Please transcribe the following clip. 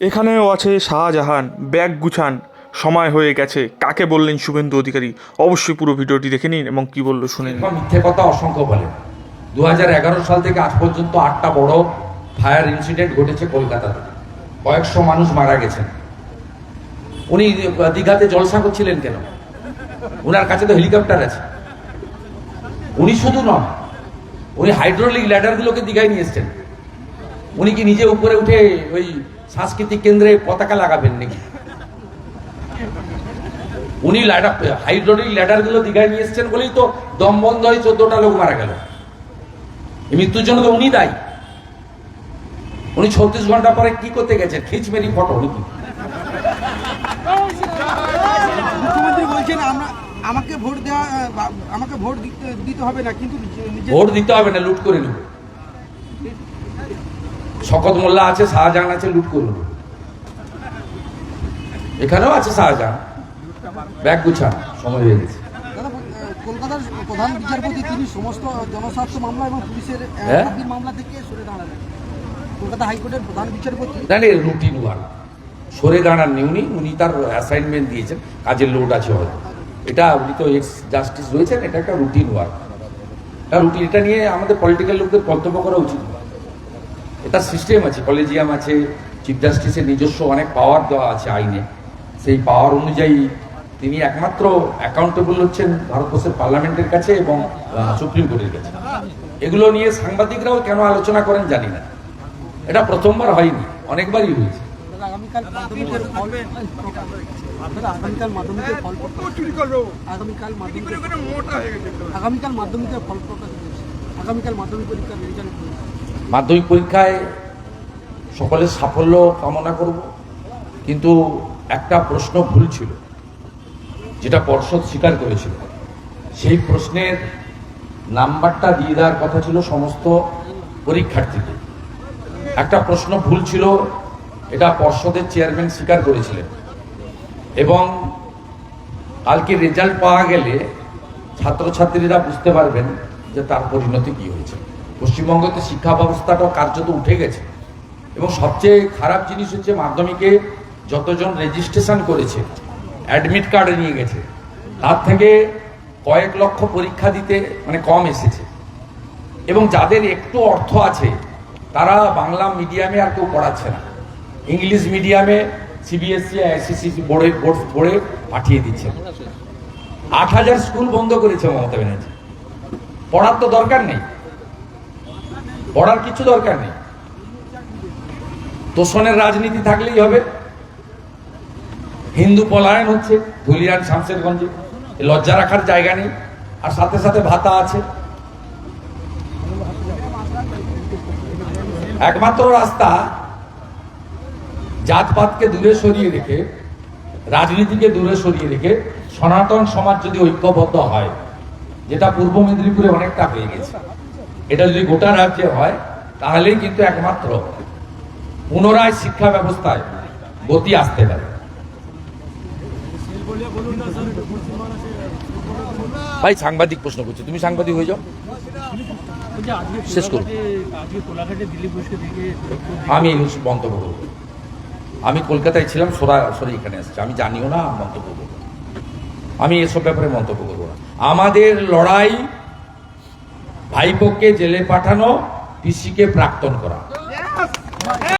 এখানেও আছে শাহজাহান, ব্যাগ গুছান। সময় হয়ে গেছে। কাকে বললেন শুভেন্দু অধিকারী? অবশ্যই পুরো ভিডিওটি দেখে নিন এবং কি বলল শুনে মিথ্যে কথা অসংখ্য বলেন দু সাল থেকে আজ পর্যন্ত আটটা বড় ফায়ার ইনসিডেন্ট ঘটেছে কলকাতাতে। কয়েকশো মানুষ মারা গেছেন। উনি দীঘাতে জলসা করছিলেন কেন? ওনার কাছে তো হেলিকপ্টার আছে। উনি শুধু নন, উনি হাইড্রোলিক ল্যাডারগুলোকে দীঘায় নিয়ে এসছেন। উনি কি নিজে উপরে উঠে ওই সাংস্কৃতিক কেন্দ্রে পতাকা লাগাবেন নাকি? উনি ল্যাডার হাইড্রোলিক ল্যাডারগুলো দীঘায় নিয়ে এসছেন বলেই তো দম বন্ধ হয়ে চোদ্দটা লোক মারা গেল। মৃত্যুর জন্য তো উনি দায়ী। উনি ছত্রিশ ঘণ্টা পরে কি করতে গেছেন? খিচমেরি ফটো নাকি? মুখ্যমন্ত্রী বলছেন আমরা আমাকে ভোট দেওয়া আমাকে ভোট দিতে দিতে হবে না কিন্তু ভোট দিতে হবে না লুট করে নেব। শকত মোল্লা আছে শাহজাহান আছে লুট করে নেব। এখানেও আছে শাহজাহান। ব্যাগ গুছান সময় হয়ে গেছে। কলকাতার প্রধান বিচারপতি তিনি সমস্ত জনস্বার্থ মামলা এবং পুলিশের হ্যাঁ? বাকি মামলা থেকে সরে দাঁড়ালেন। কলকাতা হাইকোর্টের প্রধান বিচারপতি। জানি রুটিন ওয়ার্ক সরে দাঁড়ান উনি উনি তার অ্যাসাইনমেন্ট দিয়েছেন কাজের লোড আছে হয়তো। এটা উনি তো এক্স জাস্টিস রয়েছেন এটা একটা রুটিন ওয়ার্ক রুটিন এটা নিয়ে আমাদের পলিটিক্যাল লোকদের মন্তব্য করা উচিত। নয়। এটা সিস্টেম আছে কলেজিয়াম আছে চিফ জাস্টিসের নিজস্ব অনেক পাওয়ার দেওয়া আছে আইনে। সেই পাওয়ার অনুযায়ী তিনি একমাত্র অ্যাকাউন্টেবল হচ্ছেন ভারতবর্ষের পার্লামেন্টের কাছে এবং সুপ্রিম কোর্টের কাছে। এগুলো নিয়ে সাংবাদিকরাও কেন আলোচনা করেন জানি না। এটা প্রথমবার হয়নি, অনেকবারই হয়েছে। আগামীকাল মাধ্যমিকের ফল প্রকাশ। আগামীকাল মাধ্যমিক পরীক্ষার রেজাল্ট মাধ্যমিক পরীক্ষায় সকলের সাফল্য কামনা করব, কিন্তু একটা প্রশ্ন ভুল ছিল, যেটা পর্ষদ স্বীকার করেছিল। সেই প্রশ্নের নাম্বারটা দিয়ে দেওয়ার কথা ছিল সমস্ত পরীক্ষার্থীকে। একটা প্রশ্ন ভুল ছিল, এটা পর্ষদের চেয়ারম্যান স্বীকার করেছিলেন। এবং কালকে রেজাল্ট পাওয়া গেলে ছাত্রছাত্রীরা বুঝতে পারবেন যে তার পরিণতি কি হয়েছে। পশ্চিমবঙ্গতে শিক্ষা ব্যবস্থাটাও কার্যত উঠে গেছে। এবং সবচেয়ে খারাপ জিনিস হচ্ছে মাধ্যমিকে যতজন রেজিস্ট্রেশন করেছে অ্যাডমিট কার্ড নিয়ে গেছে, তার থেকে কয়েক লক্ষ পরীক্ষা দিতে মানে কম এসেছে। এবং যাদের একটু অর্থ আছে, তারা বাংলা মিডিয়ামে আর কেউ পড়াচ্ছে না। ইংলিশ মিডিয়ামে সিবিএসসি আইসিসি বোর্ডে, বোর্ড পড়ে পাঠিয়ে দিচ্ছে। আট হাজার স্কুল বন্ধ করেছে মমতা ব্যানার্জি। পড়ার তো দরকার নেই। পড়ার কিছু দরকার নেই। তোষণের রাজনীতি থাকলেই হবে। হিন্দু পলায়ন হচ্ছে ধুলিয়ান শামশেরগঞ্জে। লজ্জা রাখার জায়গা নেই, আর সাথে সাথে ভাতা আছে। একমাত্র রাস্তা জাতপাতকে দূরে সরিয়ে রেখে, রাজনীতিকে দূরে সরিয়ে রেখে সনাতন সমাজ যদি ঐক্যবদ্ধ হয়, যেটা পূর্ব মেদিনীপুরে অনেকটা হয়ে গেছে। এটা যদি গোটা রাজ্যে হয়, তাহলেই কিন্তু একমাত্র পুনরায় শিক্ষা ব্যবস্থায় গতি আসতে পারে। ভাই, সাংবাদিক প্রশ্ন করছ। তুমি সাংবাদিক হয়ে যাও। শেষ করুন। আমি এই মন্তব্য করব। আমি কলকাতায় ছিলাম সরাসরি এখানে আসছি। আমি জানিও না, মন্তব্য করব। আমি এসব ব্যাপারে মন্তব্য করব না। আমাদের লড়াই ভাইপোকে জেলে পাঠানো পিসিকে প্রাক্তন করা।